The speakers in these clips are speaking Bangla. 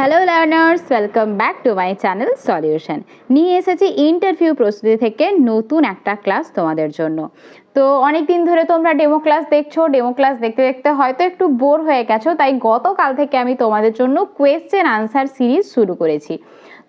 Hello learners welcome back to my channel solution নিয়ে এসেছি ইন্টারভিউ প্রস্তুতি থেকে নতুন একটা ক্লাস তোমাদের জন্য। তো অনেক দিন ধরে তোমরা ডেমো ক্লাস দেখছ। ডেমো ক্লাস দেখতে দেখতে হয়তো একটু বোর হয়ে গেছো, তাই গতকাল থেকে আমি তোমাদের জন্য কোয়েশ্চেন আনসার সিরিজ শুরু করেছি।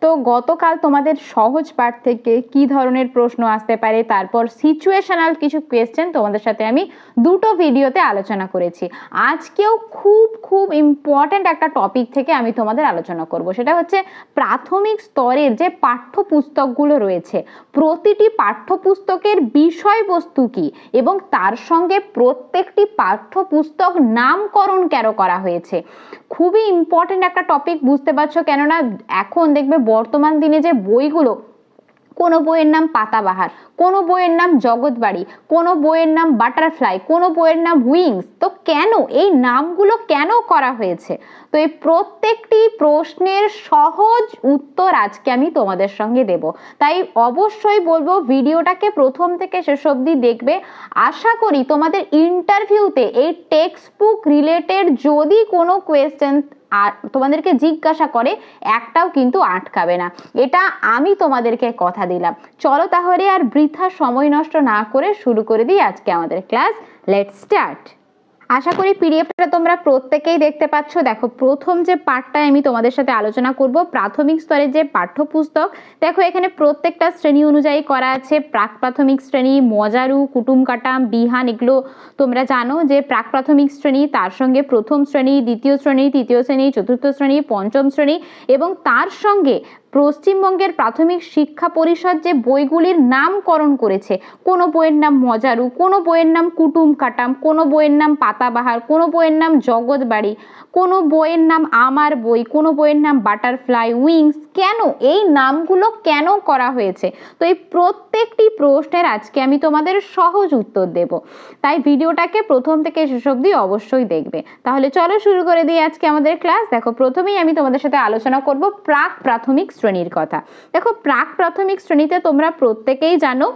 তো গতকাল তোমাদের সহজ পাঠ থেকে কি ধরনের প্রশ্ন আসতে পারে? তারপর সিচুয়েশনাল কিছু কোয়েশ্চেন তোমাদের সাথে আমি দুটো ভিডিওতে আলোচনা করেছি। আজকেও খুব খুব ইম্পর্ট্যান্ট একটা টপিক থেকে আমি তোমাদের আলোচনা করব। সেটা হচ্ছে প্রাথমিক স্তরের যে পাঠ্যপুস্তকগুলো রয়েছে, প্রতিটি পাঠ্যপুস্তকের বিষয়বস্তু কি? এবং তার সঙ্গে প্রত্যেকটি পাঠ্যপুস্তক নামকরণ কেন করা হয়েছে? খুবই ইম্পর্ট্যান্ট একটা টপিক বুঝতে পারছ? কেননা এখন দেখবে বর্তমান দিনে যে বইগুলো, কোনো বইয়ের নাম পাতাবাহার, কোনো বইয়ের নাম জগৎবাড়ি, কোনো বইয়ের নাম বাটারফ্লাই, কোনো বইয়ের নাম উইংস, তো কেন, এই নামগুলো কেন করা হয়েছে? তো এই প্রত্যেকটি প্রশ্নের সহজ উত্তর আজকে আমি তোমাদের সঙ্গে দেব। তাই অবশ্যই বলব, ভিডিওটাকে প্রথম থেকে শেষ অবধি দেখবে। আশা করি তোমাদের ইন্টারভিউতে এই টেক্সট বুক রিলেটেড যদি কোনো কোয়েশ্চেন আর তোমাদেরকে জিজ্ঞাসা করে, একটাও কিন্তু আটকাবে না। এটা আমি তোমাদেরকে কথা দিলাম। চলো তাহলে আর বৃথা সময় নষ্ট না করে শুরু করে দিই আজকে আমাদের ক্লাস লেট স্টার্ট আশা করি পিডিএফটা তোমরা প্রত্যেকেই দেখতে পাচ্ছ। দেখো, প্রথম যে পার্টটায় আমি তোমাদের সাথে আলোচনা করব, প্রাথমিক স্তরের যে পাঠ্যপুস্তক, দেখো এখানে প্রত্যেকটা শ্রেণি অনুযায়ী করা আছে। প্রাক প্রাথমিক শ্রেণি, মজারু, কুটুম কাটাম, বিহান, এগুলো তোমরা জানো যে প্রাক প্রাথমিক শ্রেণি, তার সঙ্গে প্রথম শ্রেণি, দ্বিতীয় শ্রেণি, তৃতীয় শ্রেণি, চতুর্থ শ্রেণি, পঞ্চম শ্রেণি এবং তার সঙ্গে পশ্চিমবঙ্গের প্রাথমিক শিক্ষা পরিষদ যে বইগুলির নামকরণ করেছে, কোনো বইয়ের নাম মজারু, কোনো বইয়ের নাম কুটুম কাটাম, কোনো বইয়ের নাম পাতাবাহার, কোনো বইয়ের নাম জগৎবাড়ি, কোনো বইয়ের নাম আমার বই, কোনো বইয়ের নাম বাটারফ্লাই উইংস, কেন? এই নামগুলো কেন করা হয়েছে? তো এই প্রত্যেকটি প্রশ্নের আজকে আমি তোমাদের সহজ উত্তর দেব। তাই ভিডিওটাকে প্রথম থেকে শেষ অবধি অবশ্যই দেখবে। তাহলে চলো শুরু করে দিই আজকে আমাদের ক্লাস। দেখো, প্রথমেই আমি তোমাদের সাথে আলোচনা করব প্রাক প্রাথমিক শ্রেণির কথা। দেখো, প্রাক প্রাথমিক শ্রেণীতে তোমরা প্রত্যেকেই জানো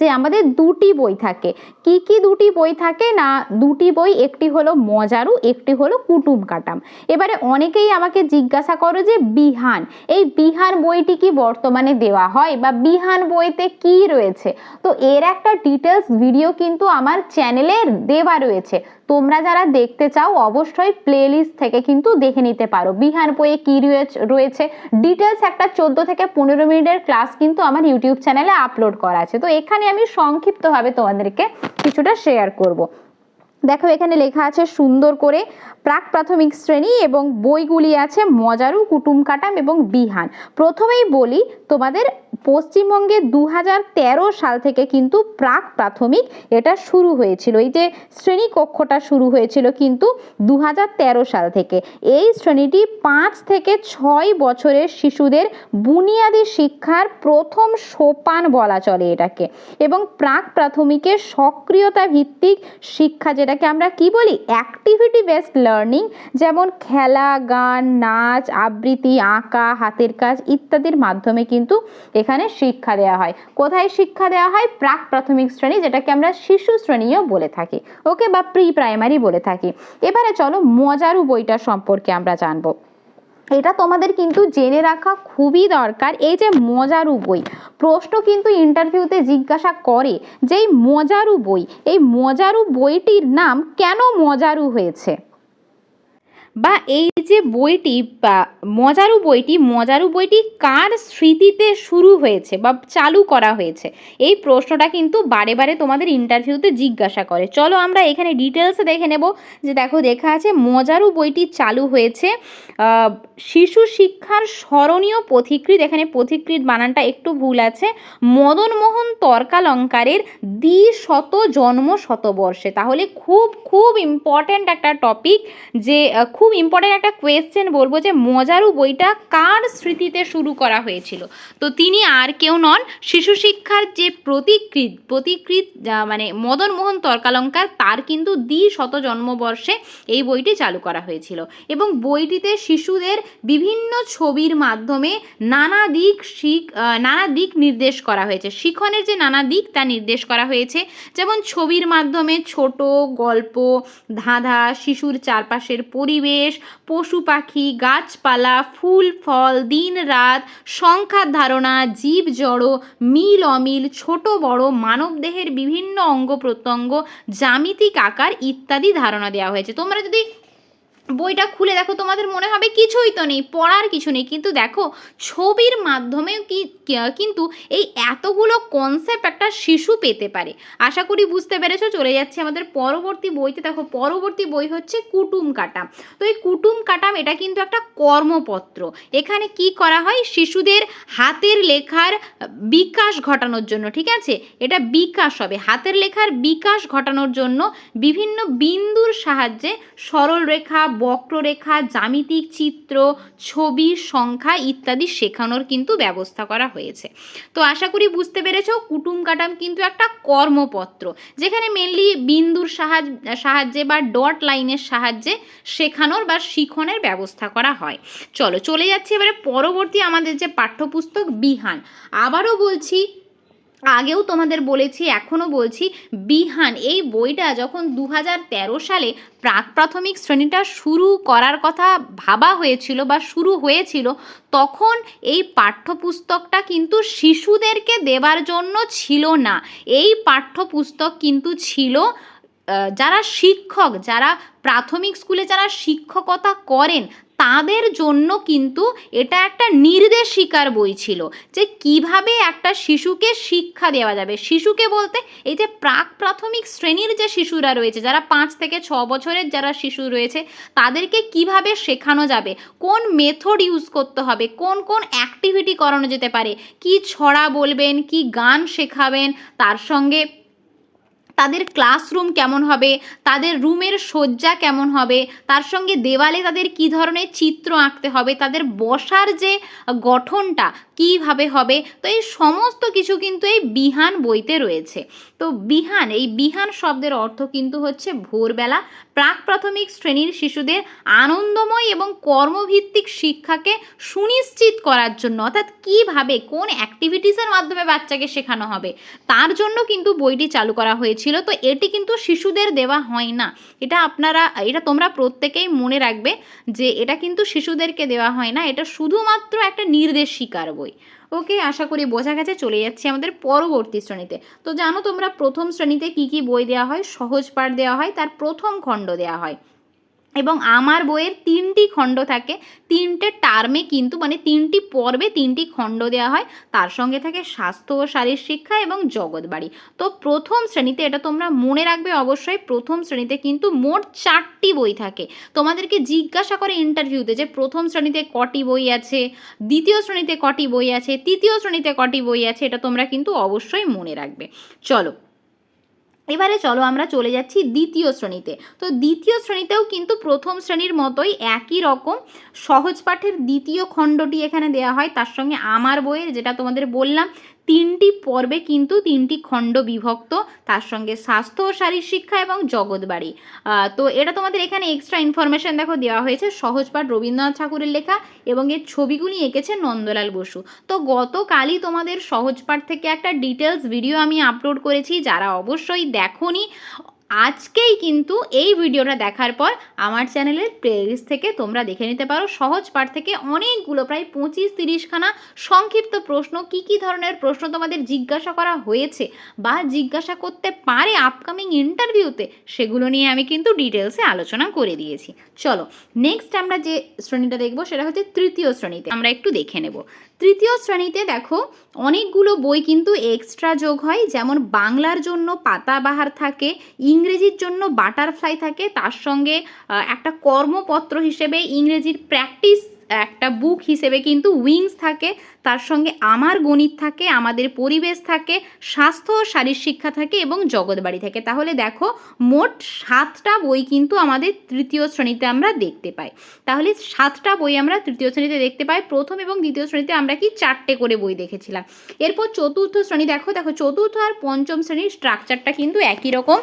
যে আমাদের দুটি বই থাকে। কি কি দুটি বই থাকে না দুটি বই? একটি হলো মজারু, একটি হলো কুটুম কাটাম। এবারে অনেকেই আমাকে জিজ্ঞাসা করো যে, বিহান, এই বিহান বইটি কি বর্তমানে দেওয়া হয় বা বিহান বইতে কি রয়েছে? তো এর একটা ডিটেলস ভিডিও কিন্তু আমার চ্যানেলে দেওয়া রয়েছে। তোমরা যারা দেখতে চাও, অবশ্যই প্লেলিস্ট থেকে কিন্তু দেখে নিতে পারো। বিহার বইয়ে কি রয়েছে ডিটেলস একটা চোদ্দ থেকে পনেরো মিনিটের ক্লাস কিন্তু আমার ইউটিউব চ্যানেলে আপলোড করা আছে। তো এখানে আমি সংক্ষিপ্তভাবে তোমাদেরকে কিছুটা শেয়ার করব। দেখো এখানে লেখা আছে সুন্দর করে প্রাক প্রাথমিক শ্রেণি এবং বইগুলি আছে মজারু, কুটুম কাটাম এবং বিহান। প্রথমেই বলি, তোমাদের পশ্চিমবঙ্গে দু হাজার তেরো সাল থেকে কিন্তু প্রাক প্রাথমিক এটা শুরু হয়েছিল। এই যে শ্রেণি কক্ষটা শুরু হয়েছিল কিন্তু দু হাজার তেরো সাল থেকে। এই শ্রেণীটি পাঁচ থেকে ছয় বছরের শিশুদের বুনিয়াদি শিক্ষার প্রথম সোপান বলা চলে এটাকে। এবং প্রাক প্রাথমিকের সক্রিয়তা ভিত্তিক শিক্ষা যেটাকে আমরা কি বলি? অ্যাক্টিভিটি বেসড লার্নিং যেমন খেলা, গান, নাচ, আবৃত্তি, আঁকা, হাতের কাজ ইত্যাদির মাধ্যমে কিন্তু এখানে শিক্ষা দেওয়া হয়। কোথায় শিক্ষা দেওয়া হয়? প্রাক প্রাথমিক শ্রেণি, যেটাকে আমরা শিশু শ্রেণীও বলে থাকি। ওকে, বা প্রি প্রাইমারি বলে থাকি। এবারে চলো মজারু বইটা সম্পর্কে আমরা জানব। এটা তোমাদের কিন্তু জেনে রাখা খুবই দরকার। এই যে মজারু বই, প্রশ্ন কিন্তু ইন্টারভিউতে জিজ্ঞাসা করে যে এই মজারু বই, এই মজারু বইটির নাম কেন মজারু হয়েছে? বা এই যে বইটি মজারু বইটি মজারু বইটি কার স্মৃতিতে শুরু হয়েছে বা চালু করা হয়েছে? এই প্রশ্নটা কিন্তু বারে বারে তোমাদের ইন্টারভিউতে জিজ্ঞাসা করে। চলো আমরা এখানে ডিটেলসে দেখে নেব যে দেখো দেখা আছে, মজারু বইটি চালু হয়েছে শিশু শিক্ষার স্মরণীয় পথিকৃত এখানে পথিকৃত বানানটা একটু ভুল আছে, মদনমোহন তর্কালঙ্কারের দ্বি শত জন্ম শতবর্ষে তাহলে খুব খুব ইম্পর্ট্যান্ট একটা টপিক যে খুব ইম্পর্ট্যান্ট একটা কোয়েশ্চেন বলব যে মজারু বইটা কার স্মৃতিতে শুরু করা হয়েছিল? তো তিনি আর কেউ নন, শিশু শিক্ষার যে প্রতিকৃত প্রতিকৃত মানে মদনমোহন তর্কালঙ্কার, তার কিন্তু দ্বি শত জন্মবর্ষে এই বইটি চালু করা হয়েছিল। এবং বইটিতে শিশুদের বিভিন্ন ছবির মাধ্যমে নানা দিক শিখ নানা দিক নির্দেশ করা হয়েছে। শিখনের যে নানা দিক, তা নির্দেশ করা হয়েছে। যেমন ছবির মাধ্যমে ছোট গল্প, ধাঁধা, শিশুর চারপাশের পরিবেশ পরিবেশ, পশু পাখি, গাছপালা, ফুল, ফল, দিন রাত, সংখ্যার ধারণা, জীব জড়, মিল অমিল, ছোট বড় মানবদেহের বিভিন্ন অঙ্গ প্রত্যঙ্গ, জ্যামিতিক আকার ইত্যাদি ধারণা দেওয়া হয়েছে। তোমরা যদি বইটা খুলে দেখো, তোমাদের মনে হবে কিছুই তো নেই, পড়ার কিছু নেই। কিন্তু দেখো, ছবির মাধ্যমেও কি, কি- কিন্তু এই এতগুলো কনসেপ্ট একটা শিশু পেতে পারে। আশা করি বুঝতে পেরেছ, চলে যাচ্ছে আমাদের পরবর্তী বইতে। দেখো, পরবর্তী বই হচ্ছে কুটুম কাটাম। তো এই কুটুম কাটাম, এটা কিন্তু একটা কর্মপত্র। এখানে কি করা হয়? শিশুদের হাতের লেখার বিকাশ ঘটানোর জন্য, ঠিক আছে? এটা বিকাশ হবে। হাতের লেখার বিকাশ ঘটানোর জন্য বিভিন্ন বিন্দুর সাহায্যে সরল রেখা বক্ররেখা, জ্যামিতিক চিত্র ছবি সংখ্যা ইত্যাদি শেখানোর কিন্তু ব্যবস্থা করা হয়েছে। তো আশা করি বুঝতে পেরেছ, কুটুম কাটাম কিন্তু একটা কর্মপত্র, যেখানে মেনলি বিন্দুর সাহায্য, সাহায্যে বা ডট লাইনের সাহায্যে শেখানোর বা শিখনের ব্যবস্থা করা হয়। চলো, চলে যাচ্ছি এবারে পরবর্তী আমাদের যে পাঠ্যপুস্তক বিহান। আবারও বলছি আগেও তোমাদের বলেছি, এখনও বলছি, বিহান, এই বইটা যখন দু হাজার তেরো সালে প্রাক প্রাথমিক শ্রেণীটা শুরু করার কথা ভাবা হয়েছিল বা শুরু হয়েছিল, তখন এই পাঠ্যপুস্তকটা কিন্তু শিশুদেরকে দেবার জন্য ছিল না। এই পাঠ্যপুস্তক কিন্তু ছিল যারা শিক্ষক, যারা প্রাথমিক স্কুলে যারা শিক্ষকতা করেন তাদের জন্য কিন্তু এটা একটা নির্দেশিকার বই ছিল যে কীভাবে একটা শিশুকে শিক্ষা দেওয়া যাবে। শিশুকে বলতে এই যে প্রাক প্রাথমিক শ্রেণির যে শিশুরা রয়েছে, যারা পাঁচ থেকে ছ বছরের যারা শিশু রয়েছে, তাদেরকে কীভাবে শেখানো যাবে? কোন মেথড ইউজ করতে হবে? কোন কোন অ্যাক্টিভিটি করানো যেতে পারে? কি ছড়া বলবেন? কি গান শেখাবেন? তার সঙ্গে তাদের ক্লাসরুম কেমন হবে? তাদের রুমের সজ্জা কেমন হবে? তার সঙ্গে দেওয়ালে তাদের কী ধরনের চিত্র আঁকতে হবে? তাদের বসার যে গঠনটা কীভাবে হবে? তো এই সমস্ত কিছু কিন্তু এই বিহান বইতে রয়েছে। তো বিহান, এই বিহান শব্দের অর্থ কিন্তু হচ্ছে ভোরবেলা। প্রাক প্রাথমিক শ্রেণির শিশুদের আনন্দময় এবং কর্মভিত্তিক শিক্ষাকে সুনিশ্চিত করার জন্য, অর্থাৎ কীভাবে, কোন অ্যাক্টিভিটিসের মাধ্যমে বাচ্চাকে শেখানো হবে, তার জন্য কিন্তু বইটি চালু করা হয়েছিল তো এটি কিন্তু শিশুদের দেওয়া হয় না। এটা আপনারা, এটা তোমরা প্রত্যেকেই মনে রাখবে যে এটা কিন্তু শিশুদেরকে দেওয়া হয় না, এটা শুধুমাত্র একটা নির্দেশিকার বই। ওকে, আশা করি বোঝা গেছে, চলে যাচ্ছি আমাদের পরবর্তী শ্রেণীতে। তো জানো তোমরা প্রথম শ্রেণীতে কি কি বই দেওয়া হয়? সহজ পাঠ দেওয়া হয়, তার প্রথম খণ্ড দেওয়া হয়। এবং আমার বইয়ের তিনটি খণ্ড থাকে। তিনটে টার্মে কিন্তু মানে তিনটি পর্বে তিনটি খণ্ড দেওয়া হয়। তার সঙ্গে থাকে স্বাস্থ্য ও শারীর শিক্ষা এবং জগৎবাড়ি তো প্রথম শ্রেণীতে এটা তোমরা মনে রাখবে অবশ্যই, প্রথম শ্রেণীতে কিন্তু মোট চারটি বই থাকে। তোমাদেরকে জিজ্ঞাসা করে ইন্টারভিউতে যে প্রথম শ্রেণীতে কটি বই আছে, দ্বিতীয় শ্রেণীতে কটি বই আছে, তৃতীয় শ্রেণীতে কটি বই আছে, এটা তোমরা কিন্তু অবশ্যই মনে রাখবে। চলো এবারে চলো আমরা চলে যাচ্ছি দ্বিতীয় শ্রেণীতে। তো দ্বিতীয় শ্রেণীতেও কিন্তু প্রথম শ্রেণির মতোই একই রকম। সহজ পাঠের দ্বিতীয় খণ্ডটি এখানে দেওয়া হয়, তার সঙ্গে আমার বইয়ের যেটা তোমাদের বললাম তিনটি পর্বে কিন্তু তিনটি খণ্ড বিভক্ত, তার সঙ্গে স্বাস্থ্য ও শারীর শিক্ষা এবং জগৎবাড়ি তো এটা তোমাদের এখানে এক্সট্রা ইনফরমেশন দেখো দেওয়া হয়েছে সহজপাঠ রবীন্দ্রনাথ ঠাকুরের লেখা এবং এর ছবিগুলি এঁকেছে নন্দলাল বসু। তো গতকালই তোমাদের সহজপাঠ থেকে একটা ডিটেলস ভিডিও আমি আপলোড করেছি, যারা অবশ্যই দেখোনি। আজকেই কিন্তু এই ভিডিওটা দেখার পর আমার চ্যানেলের প্লেলিস্ট থেকে তোমরা দেখে নিতে পারো। সহজ পাঠ থেকে অনেকগুলো, প্রায় পঁচিশ, তিরিশখানা সংক্ষিপ্ত প্রশ্ন, কি কি ধরনের প্রশ্ন তোমাদের জিজ্ঞাসা করা হয়েছে বা জিজ্ঞাসা করতে পারে আপকামিং ইন্টারভিউতে সেগুলো নিয়ে আমি কিন্তু ডিটেলসে আলোচনা করে দিয়েছি। চলো নেক্সট আমরা যে শ্রেণীটা দেখব, সেটা হচ্ছে তৃতীয় শ্রেণীতে। আমরা একটু দেখে নেব। তৃতীয় শ্রেণীতে দেখো, অনেকগুলো বই কিন্তু এক্সট্রা যোগ হয়। যেমন বাংলার জন্য পাতাবাহার থাকে, ইংরেজির জন্য বাটারফ্লাই থাকে। তার সঙ্গে একটা কর্মপত্র হিসেবে ইংরেজির প্র্যাকটিস একটা বুক হিসেবে কিন্তু উইংস থাকে, তার সঙ্গে আমার গণিত থাকে, আমাদের পরিবেশ থাকে, স্বাস্থ্য ও শারীর শিক্ষা থাকে এবং জগৎবাড়ি থাকে। তাহলে দেখো, মোট সাতটা বই কিন্তু আমাদের তৃতীয় শ্রেণীতে আমরা দেখতে পাই। তাহলে সাতটা বই আমরা তৃতীয় শ্রেণীতে দেখতে পাই। প্রথম এবং দ্বিতীয় শ্রেণীতে আমরা কি চারটে করে বই দেখেছিলাম। এরপর চতুর্থ শ্রেণি, দেখো দেখো, চতুর্থ আর পঞ্চম শ্রেণির স্ট্রাকচারটা কিন্তু একই রকম।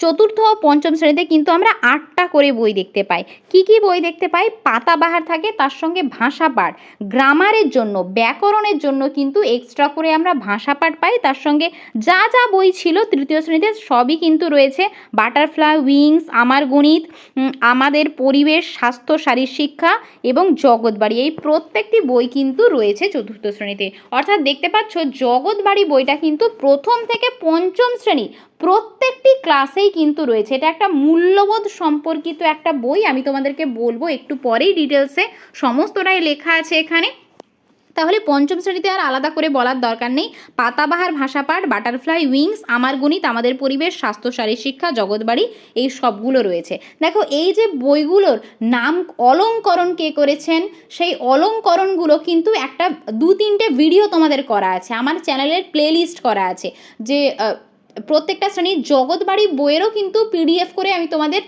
চতুর্থ ও পঞ্চম শ্রেণীতে কিন্তু আমরা আটটা করে বই দেখতে পাই। কি কি বই দেখতে পাই? পাতাবাহার থাকে, তার সঙ্গে ভাষা পাঠ। গ্রামারের জন্য, ব্যাকরণের জন্য কিন্তু এক্সট্রা করে আমরা ভাষা পাঠ পাই। তার সঙ্গে যা যা বই ছিল তৃতীয় শ্রেণীতে সবই কিন্তু রয়েছে। বাটারফ্লাই, উইংস, আমার গণিত আমাদের পরিবেশ, স্বাস্থ্য, শারীর শিক্ষা এবং জগৎবাড়ি এই প্রত্যেকটি বই কিন্তু রয়েছে চতুর্থ শ্রেণীতে। অর্থাৎ দেখতে পাচ্ছ, জগৎবাড়ি বইটা কিন্তু প্রথম থেকে পঞ্চম শ্রেণি প্রত্যেকটি ক্লাসেই কিন্তু রয়েছে। এটা একটা মূল্যবোধ সম্পর্কিত একটা বই। আমি তোমাদেরকে বলব একটু পরেই ডিটেলসে। সমস্তটাই লেখা আছে এখানে। তাহলে পঞ্চম শ্রেণীতে আর আলাদা করে বলার দরকার নেই। পাতাবাহার ভাষাপাঠ, বাটারফ্লাই উইংস, আমার গণিত, আমাদের পরিবেশ, স্বাস্থ্য শারীর শিক্ষা, জগৎবাড়ি এই সবগুলো রয়েছে। দেখো, এই যে বইগুলোর নাম অলঙ্করণ কে করেছেন, সেই অলঙ্করণগুলো কিন্তু একটা দু তিনটে ভিডিও তোমাদের করা আছে। আমার চ্যানেলের প্লেলিস্ট করা আছে। যে প্রত্যেকটা শ্রেণির জগৎবাড়ি বইয়েরও কিন্তু পিডিএফ করে আমি তোমাদের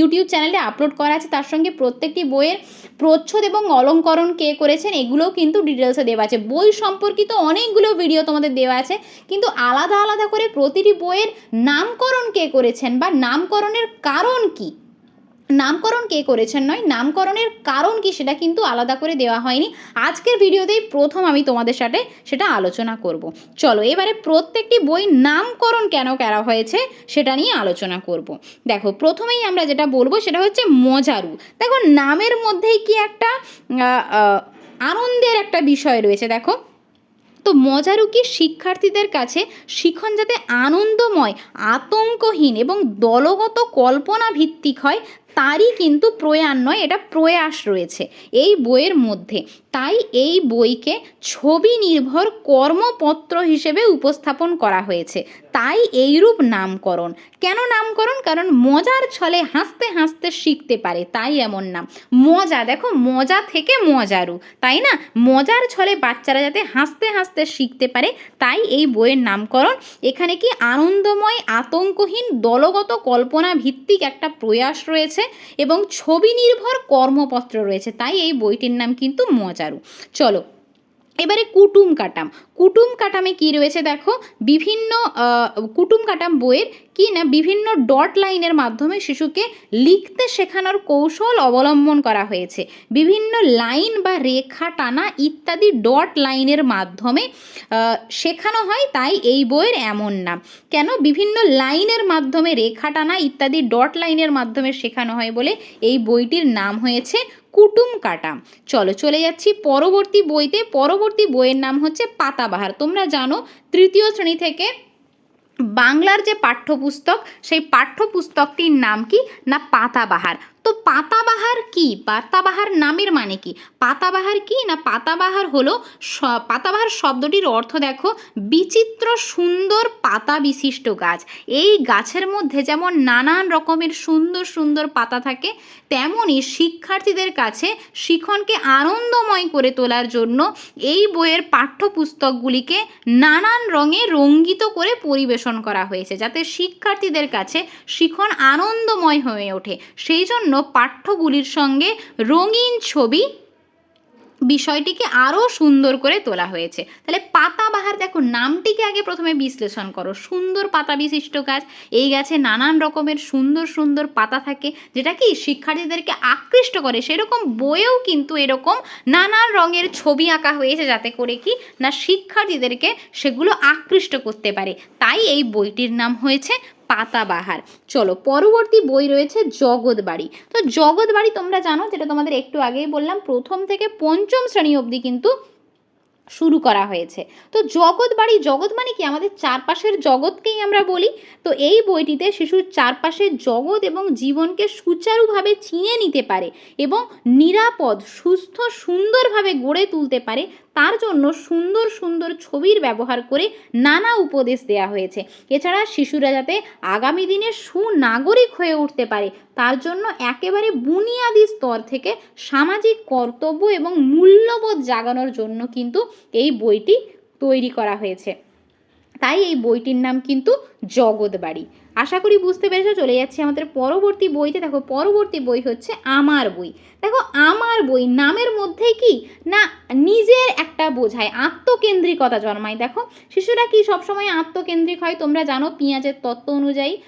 ইউটিউব চ্যানেলে আপলোড করা আছে। তার সঙ্গে প্রত্যেকটি বইয়ের প্রচ্ছদ এবং অলঙ্করণ কে করেছেন, এগুলোও কিন্তু ডিটেলসে দেওয়া আছে। বই সম্পর্কিত অনেকগুলো ভিডিও তোমাদের দেওয়া আছে, কিন্তু আলাদা আলাদা করে প্রতিটি বইয়ের নামকরণ কে করেছেন বা নামকরণের কারণ কি? নামকরণ কে করেছেন নয়, নামকরণের কারণ কি সেটা কিন্তু আলাদা করে দেওয়া হয়নি। আজকের ভিডিওতেই প্রথম আমি তোমাদের সাথে সেটা আলোচনা করব। চলো, এবারে প্রত্যেকটি বই নামকরণ কেন করা হয়েছে সেটা নিয়ে আলোচনা করব। দেখো, প্রথমেই আমরা যেটা বলব সেটা হচ্ছে মজারু। দেখো, নামের মধ্যেই কি একটা আনন্দের একটা বিষয় রয়েছে, দেখো। তো মজারু কি? শিক্ষার্থীদের কাছে শিখন যাতে আনন্দময়, আতঙ্কহীন এবং দলগত কল্পনা ভিত্তিক হয় তারই কিন্তু প্রয়াণ নয়, এটা প্রয়াস রয়েছে এই বইয়ের মধ্যে। তাই এই বইকে ছবি নির্ভর কর্মপত্র হিসেবে উপস্থাপন করা হয়েছে। তাই এইরূপ নামকরণ। কেন নামকরণ? কারণ মজার ছলে হাসতে হাসতে শিখতে পারে, তাই এমন নাম। মজা, দেখো, মজা থেকে মজারু, তাই না? মজার ছলে বাচ্চারা যাতে হাসতে হাসতে শিখতে পারে, তাই এই বইয়ের নামকরণ। এখানে কি আনন্দময়, আতঙ্কহীন, দলগত কল্পনা ভিত্তিক একটা প্রয়াস রয়েছে? এবং ছবি নির্ভর কর্মপত্র রয়েছে। তাই এই বইটির নাম কিন্তু মজারু। চলো এবারে কুটুম কাটাম। কুটুম কাটামে কি রয়েছে দেখো? বিভিন্ন কুটুম কাটাম বইয়ের কি না বিভিন্ন ডট লাইনের মাধ্যমে শিশুকে লিখতে শেখানোর কৌশল অবলম্বন করা হয়েছে। বিভিন্ন লাইন বা রেখা টানা ইত্যাদি ডট লাইনের মাধ্যমে শেখানো হয়, তাই এই বইয়ের এমন নাম। কেন? বিভিন্ন লাইনের মাধ্যমে রেখা টানা ইত্যাদি ডট লাইনের মাধ্যমে শেখানো হয় বলে এই বইটির নাম হয়েছে কুটুম কাটা। চলো চলে যাচ্ছি পরবর্তী বইতে। পরবর্তী বইয়ের নাম হচ্ছে পাতাবাহার। তোমরা জানো, তৃতীয় শ্রেণি থেকে বাংলার যে পাঠ্যপুস্তক, সেই পাঠ্যপুস্তকটির নাম কি? না, পাতাবাহার। পাতাবাহার কি? পাতাবাহার নামের মানে কি? পাতাবাহার কি না পাতাবাহার হলো পাতাবাহার শব্দটির অর্থ দেখো, বিচিত্র সুন্দর পাতা বিশিষ্ট গাছ। এই গাছের মধ্যে যেমন নানান রকমের সুন্দর সুন্দর পাতা থাকে, তেমনই শিক্ষার্থীদের কাছে শিখনকে আনন্দময় করে তোলার জন্য এই বইয়ের পাঠ্যপুস্তকগুলিকে নানান রঙে রঙ্গিত করে পরিবেশন করা হয়েছে, যাতে শিক্ষার্থীদের কাছে শিখন আনন্দময় হয়ে ওঠে। সেই জন্য পাঠ্যগুলির সঙ্গে রঙিন ছবি বিষয়টিকে আরও সুন্দর করে তোলা হয়েছে। তাহলে পাতাবাহার দেখো, নামটিকে আগে প্রথমে বিশ্লেষণ করো। সুন্দর পাতা বিশিষ্ট গাছ, এই গাছে নানান রকমের সুন্দর সুন্দর পাতা থাকে, যেটা কি শিক্ষার্থীদেরকে আকৃষ্ট করে। সেরকম বইয়েও কিন্তু এরকম নানান রঙের ছবি আঁকা হয়েছে যাতে করে কি না শিক্ষার্থীদেরকে সেগুলো আকৃষ্ট করতে পারে। তাই এই বইটির নাম হয়েছে পাতাবাহার। চলো, পরবর্তী বই রয়েছে জগৎবাড়ি। তো জগৎবাড়ি তোমরা জানো, যেটা তোমাদের একটু আগেই বললাম, প্রথম থেকে পঞ্চম শ্রেণি অবধি কিন্তু শুরু করা হয়েছে। তো জগৎ বাড়ি জগৎ মানে কি? আমাদের চারপাশের জগৎকেই আমরা বলি। তো এই বইটিতে শিশুর চারপাশের জগৎ এবং জীবনকে সুচারুভাবে চিনে নিতে পারে এবং নিরাপদ, সুস্থ, সুন্দরভাবে গড়ে তুলতে পারে। তার জন্য সুন্দর সুন্দর ছবির ব্যবহার করে নানা উপদেশ দেওয়া হয়েছে। এছাড়া শিশুরা যাতে আগামী দিনে সুনাগরিক হয়ে উঠতে পারে, তার জন্য একেবারে বুনিয়াদি স্তর থেকে সামাজিক কর্তব্য এবং মূল্যবোধ জাগানোর জন্য কিন্তু এই বইটি তৈরি করা হয়েছে। তাই এই বইটির নাম কিন্তু জগৎবাড়ি। আশা করি বুঝতে পেরেছ, চলে যাচ্ছি আমাদের পরবর্তী বইতে। দেখো, পরবর্তী বই হচ্ছে আমার বই। দেখো, আমার বই নামের মধ্যে কি? না, নিজের একটা বোঝায়, আত্মকেন্দ্রিকতা জন্মায়। দেখো, শিশুরা কি সবসময় আত্মকেন্দ্রিক হয়? তোমরা জানো, পিঁয়াজের তত্ত্ব অনুযায়ী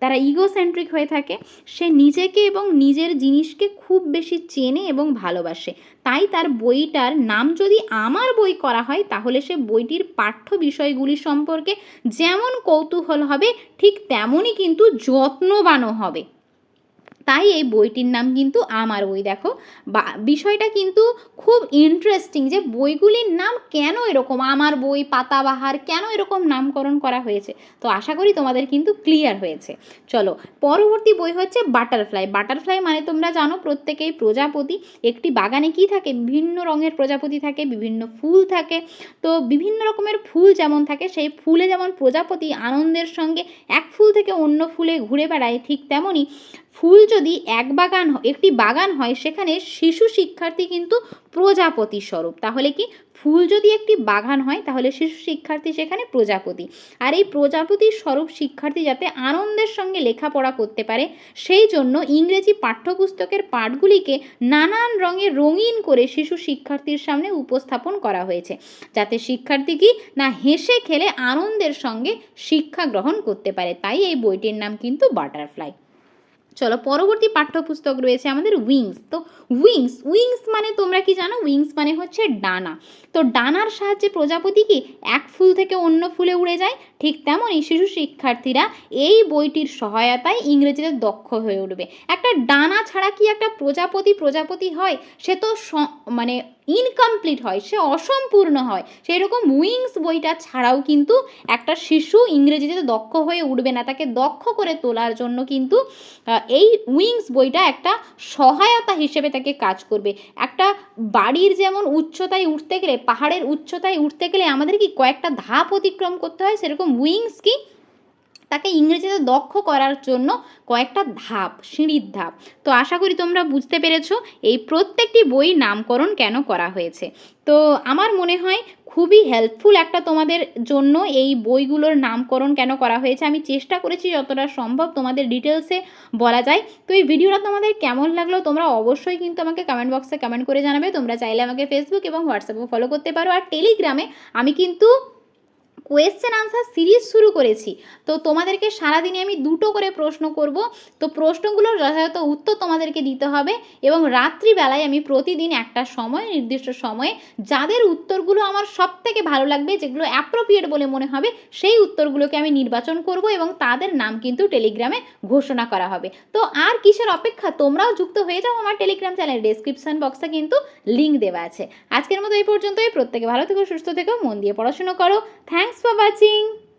তারা ইগোসেন্ট্রিক হয়ে থাকে, সে নিজেকে এবং নিজের জিনিসকে খুব বেশি চেনে এবং ভালোবাসে। তাই তার বইটার নাম যদি আমার বই করা হয়, তাহলে সে বইটির পাঠ্য বিষয়গুলি সম্পর্কে যেমন কৌতূহল হবে, ঠিক তেমনই কিন্তু যত্নবানও হবে। তাই এই বইটির নাম কিন্তু আমার বই, দেখো। বিষয়টা কিন্তু খুব ইন্টারেস্টিং যে বইগুলির নাম কেন এরকম? আমার বই, পাতাবাহার কেন এরকম নামকরণ করা হয়েছে? তো আশা করি তোমাদের কিন্তু ক্লিয়ার হয়েছে। চলো, পরবর্তী বই হচ্ছে বাটারফ্লাই বাটারফ্লাই মানে তোমরা জানো প্রত্যেকেই প্রজাপতি। একটি বাগানে কি থাকে? বিভিন্ন রঙের প্রজাপতি থাকে, বিভিন্ন ফুল থাকে। তো বিভিন্ন রকমের ফুল যেমন থাকে, সেই ফুলে যেমন প্রজাপতি আনন্দের সঙ্গে এক ফুল থেকে অন্য ফুলে ঘুরে বেড়ায়, ঠিক তেমনই ফুল যদি এক বাগান একটি বাগান হয়, সেখানে শিশু শিক্ষার্থী কিন্তু প্রজাপতি স্বরূপ। তাহলে কি? ফুল যদি একটি বাগান হয়, তাহলে শিশু শিক্ষার্থী সেখানে প্রজাপতি। আর এই প্রজাপতি স্বরূপ শিক্ষার্থী যাতে আনন্দের সঙ্গে লেখাপড়া করতে পারে, সেই জন্য ইংরেজি পাঠ্যপুস্তকের পাঠগুলিকে নানান রঙে রঙিন করে শিশু শিক্ষার্থীর সামনে উপস্থাপন করা হয়েছে। যাতে শিক্ষার্থী কি? না হেসে খেলে আনন্দের সঙ্গে শিক্ষা গ্রহণ করতে পারে। তাই এই বইটির নাম কিন্তু বাটারফ্লাই। চলো, পরবর্তী পাঠ্যপুস্তক রয়েছে আমাদের উইংস তো উইংস উইংস মানে তোমরা কি জানো? উইংস মানে হচ্ছে ডানা। তো ডানার সাহায্যে প্রজাপতি কি? এক ফুল থেকে অন্য ফুলে উড়ে যায়। ঠিক তেমনই শিশু শিক্ষার্থীরা এই বইটির সহায়তায় ইংরেজিতে দক্ষ হয়ে উঠবে। একটা ডানা ছাড়া কি একটা প্রজাপতি প্রজাপতি হয়? সে তো মানে ইনকমপ্লিট হয়, সে অসম্পূর্ণ হয়। সেই রকম উইংস বইটা ছাড়াও কিন্তু একটা শিশু ইংরেজিতে দক্ষ হয়ে উঠবে না, তাকে দক্ষ করে তোলার জন্য কিন্তু এই উইংস বইটা একটা সহায়তা হিসেবে তাকে কাজ করবে। একটা বাড়ির যেমন উচ্চতায় উঠতে গেলে, পাহাড়ের উচ্চতায় উঠতে গেলে আমাদের কি কয়েকটা ধাপ অতিক্রম করতে হয়? সেরকম উইংস কি তাকে ইংরেজিতে দক্ষ করার জন্য কয়েকটা ধাপ, সিঁড়ির ধাপ। তো আশা করি তোমরা বুঝতে পেরেছ, এই প্রত্যেকটি বই নামকরণ কেন করা হয়েছে। তো আমার মনে হয় খুবই হেল্পফুল একটা তোমাদের জন্য এই বইগুলোর নামকরণ কেন করা হয়েছে। আমি চেষ্টা করেছি যতটা সম্ভব তোমাদের ডিটেলসে বলা যায়। তো এই ভিডিওটা তোমাদের কেমন লাগল তোমরা অবশ্যই কিন্তু আমাকে কমেন্ট বক্সে কমেন্ট করে জানাবে। তোমরা চাইলে আমাকে ফেসবুক এবং হোয়াটসঅ্যাপে ফলো করতে পারো। আর টেলিগ্রামে আমি কিন্তু কোয়েশ্চেন আনসার সিরিজ শুরু করেছি। তো তোমাদেরকে সারাদিনে আমি দুটো করে প্রশ্ন করব। তো প্রশ্নগুলোর যথাযথ উত্তর তোমাদেরকে দিতে হবে এবং রাত্রিবেলায় আমি প্রতিদিন একটা সময়, নির্দিষ্ট সময়ে যাদের উত্তরগুলো আমার সব থেকে ভালো লাগবে, যেগুলো অ্যাপ্রোপ্রিয়েট বলে মনে হবে, সেই উত্তরগুলোকে আমি নির্বাচন করব এবং তাদের নাম কিন্তু টেলিগ্রামে ঘোষণা করা হবে। তো আর কিসের অপেক্ষা? তোমরাও যুক্ত হয়ে যাও আমার টেলিগ্রাম চ্যানেল ডেসক্রিপশন বক্সে কিন্তু লিঙ্ক দেওয়া আছে। আজকের মতো এই পর্যন্তই। প্রত্যেকে ভালো থেকো, সুস্থ থেকো, মন দিয়ে পড়াশুনো করো। থ্যাংকস 爸爸亲。